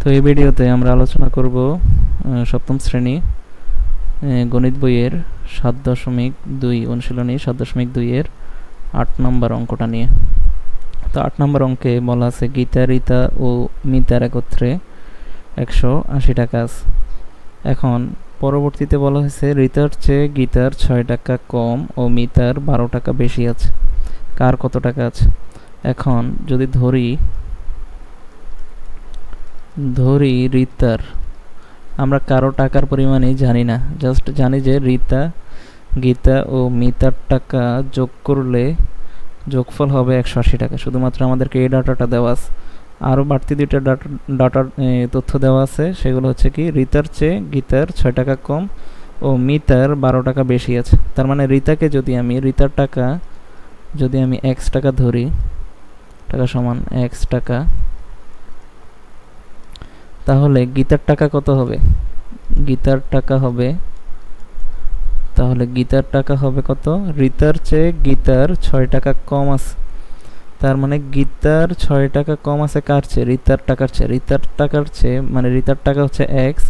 তো এই ভিডিওতে আমরা আলোচনা করব সপ্তম শ্রেণি গণিত বইয়ের সাত দশমিক দুই অনুশীলনী, সাত দশমিক দুইয়ের আট নম্বর অঙ্কটা নিয়ে। তো আট নম্বর অঙ্কে বলা আছে গীতা, রীতা ও মিতার একত্রে একশো আশি টাকা এখন পরবর্তীতে বলা হয়েছে রিতার চেয়ে গীতার ছয় টাকা কম ও মিতার বারো টাকা বেশি আছে। কার কত টাকা আছে? এখন যদি ধরি ধরি রিতার। আমরা কারও টাকার পরিমাণই জানি না জাস্ট জানি যে রিতা, গীতা ও মিতার টাকা যোগ করলে যোগফল হবে একশো আশি টাকা। শুধুমাত্র আমাদেরকে এই ডাটাটা দেওয়া আছে। আরও বাড়তি দুইটা ডাটা, ডাটার তথ্য দেওয়া আছে। সেগুলো হচ্ছে কি, রিতার চেয়ে গীতার ছয় টাকা কম ও মিতার বারো টাকা বেশি আছে। তার মানে রিতাকে যদি আমি, রিতার টাকা যদি আমি এক্স টাকা ধরি, টাকা সমান এক্স টাকা তাহলে গীতার টাকা কত হবে? গীতার টাকা হবে, তাহলে গীতার টাকা হবে কত? রিতার চেয়ে গীতার ছয় টাকা কম আছে। তার মানে গীতার ছয় টাকা কম আছে কার চেয়ে? রিতার টাকার চেয়ে। রিতার টাকার চেয়ে মানে রিতার টাকা হচ্ছে এক্স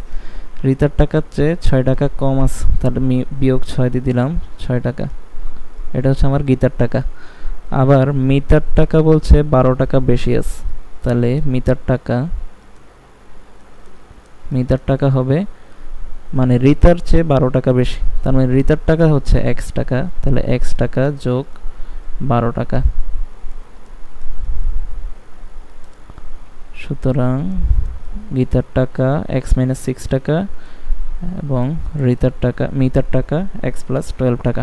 রিতার টাকার চেয়ে ছয় টাকা কম আছে। তাহলে বিয়োগ ছয় দিয়ে দিলাম ছয় টাকা। এটা হচ্ছে আমার গীতার টাকা। আবার মিতার টাকা বলছে বারো টাকা বেশি আছে। তাহলে মিতার টাকা মিতার টাকা হবে মানে রিতার চেয়ে বারো টাকা বেশি। তার মানে রিতার টাকা হচ্ছে এক্স টাকা, তাহলে এক্স টাকা যোগ বারো টাকা। সুতরাং গীতার টাকা এক্স মাইনাস সিক্স টাকা এবং রিতার টাকা, মিতার টাকা এক্স প্লাস টুয়েলভ টাকা।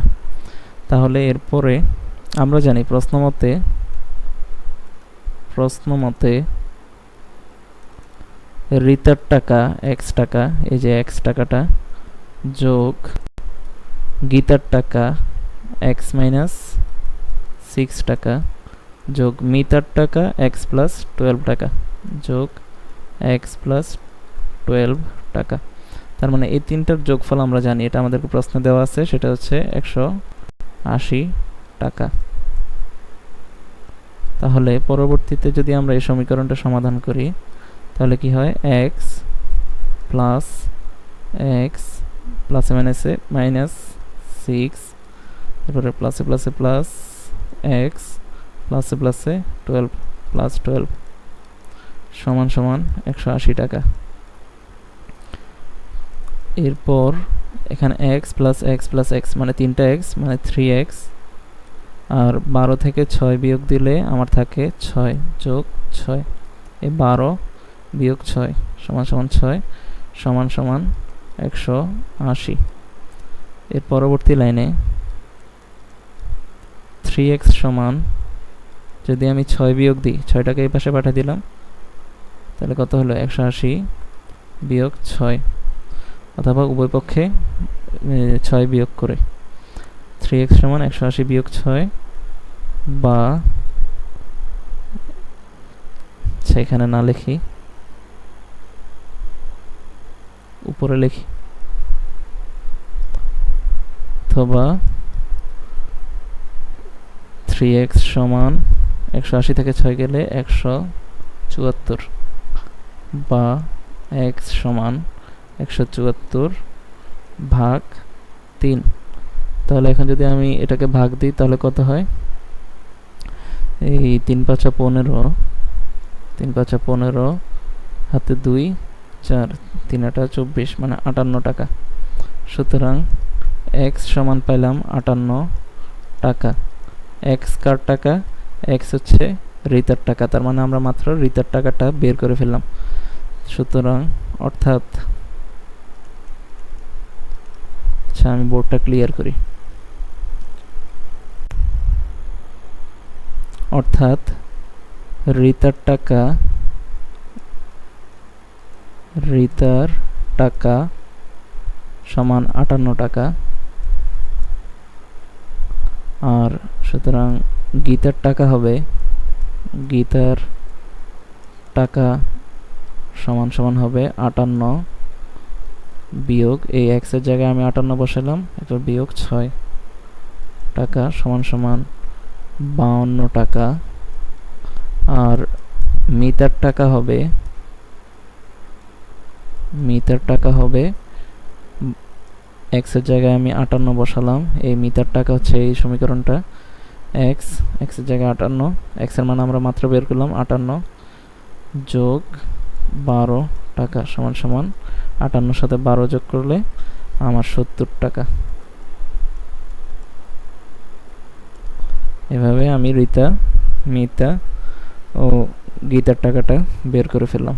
তাহলে এরপরে আমরা জানি প্রশ্ন মতে প্রশ্ন মতে রিতার টাকা এক্স টাকা, এই যে এক্স টাকাটা, যোগ গীতার টাকা এক্স মাইনাস সিক্স টাকা, যোগ মিতার টাকা এক্স প্লাস টুয়েলভ টাকা, যোগ এক্স প্লাস টুয়েলভ টাকা। তার মানে এই তিনটার যোগফল আমরা জানি, এটা আমাদেরকে প্রশ্নে দেওয়া আছে, সেটা হচ্ছে একশো আশি টাকা। তাহলে পরবর্তীতে যদি আমরা এই সমীকরণটা সমাধান করি তাহলে কি হয়? এক্স প্লাস এক্স প্লাসে মাইনাসে মাইনাস সিক্স এরপরে প্লাসে প্লাসে প্লাস এক্স প্লাসে প্লাসে টুয়েলভ প্লাস টুয়েলভ সমান সমান একশো আশি টাকা। এরপর এখানে X plus X plus X মানে তিনটা এক্স মানে থ্রি এক্স আর বারো থেকে ছয় বিয়োগ দিলে আমার থাকে ছয় যোগ ছয়। এই বারো বিয়োগ ছয় সমান সমান ছয় সমান সমান একশো আশি। এর পরবর্তী লাইনে থ্রি এক্স সমান, যদি আমি ছয় বিয়োগ দিই, ছয়টাকে এই পাশে পাঠিয়ে দিলাম, তাহলে কত হলো? একশো আশি বিয়োগ ছয়, অথবা উভয় পক্ষে ছয় বিয়োগ করে। থ্রি এক্স সমান একশো আশি বিয়োগ ছয় বা, সেখানে না লিখি উপরে লিখি। অথবা থ্রি এক্স সমান একশো আশি থেকে ছয় গেলে একশো চুয়াত্তর বা এক্স সমান একশো চুয়াত্তর ভাগ তিন। তাহলে এখন যদি আমি এটাকে ভাগ দিই, তাহলে কত হয়? এই তিন পাঁচা পনেরো, তিন পাঁচা পনেরো, হাতে দুই চার তিন আটা চব্বিশ মানে আটান্ন টাকা। সুতরাং এক্স সমান পাইলাম আটান্ন টাকা। এক্স কার টাকা? এক্স হচ্ছে রিতার টাকা, তার মানে আমরা মাত্র রিতার টাকাটা বের করে ফেললাম। সুতরাং অর্থাৎ আচ্ছা আমি বোর্ডটা ক্লিয়ার করি। অর্থাৎ রিতার টাকা রিতার টাকা সমান আটান্ন টাকা। আর সুতরাং গীতার টাকা হবে, গীতার টাকা সমান সমান হবে আটান্ন বিয়োগ, এই এক্সের জায়গায় আমি আটান্ন বসালাম, এরপর বিয়োগ ছয় টাকা সমান সমান বাউন্ন টাকা। আর মিটার টাকা হবে মিতার টাকা হবে। এক্সের জায়গায় আমি আটান্ন বসালাম। এই মিতার টাকা হচ্ছে এই সমীকরণটা। এক্স এক্সের জায়গায় আটান্ন। এক্সের মান আমরা মাত্র বের করলাম আটান্ন যোগ বারো টাকা সমান সমান। আটান্নর সাথে বারো যোগ করলে আমার সত্তর টাকা। এভাবে আমি রিতা, মিতা ও গীতার টাকাটা বের করে ফেললাম।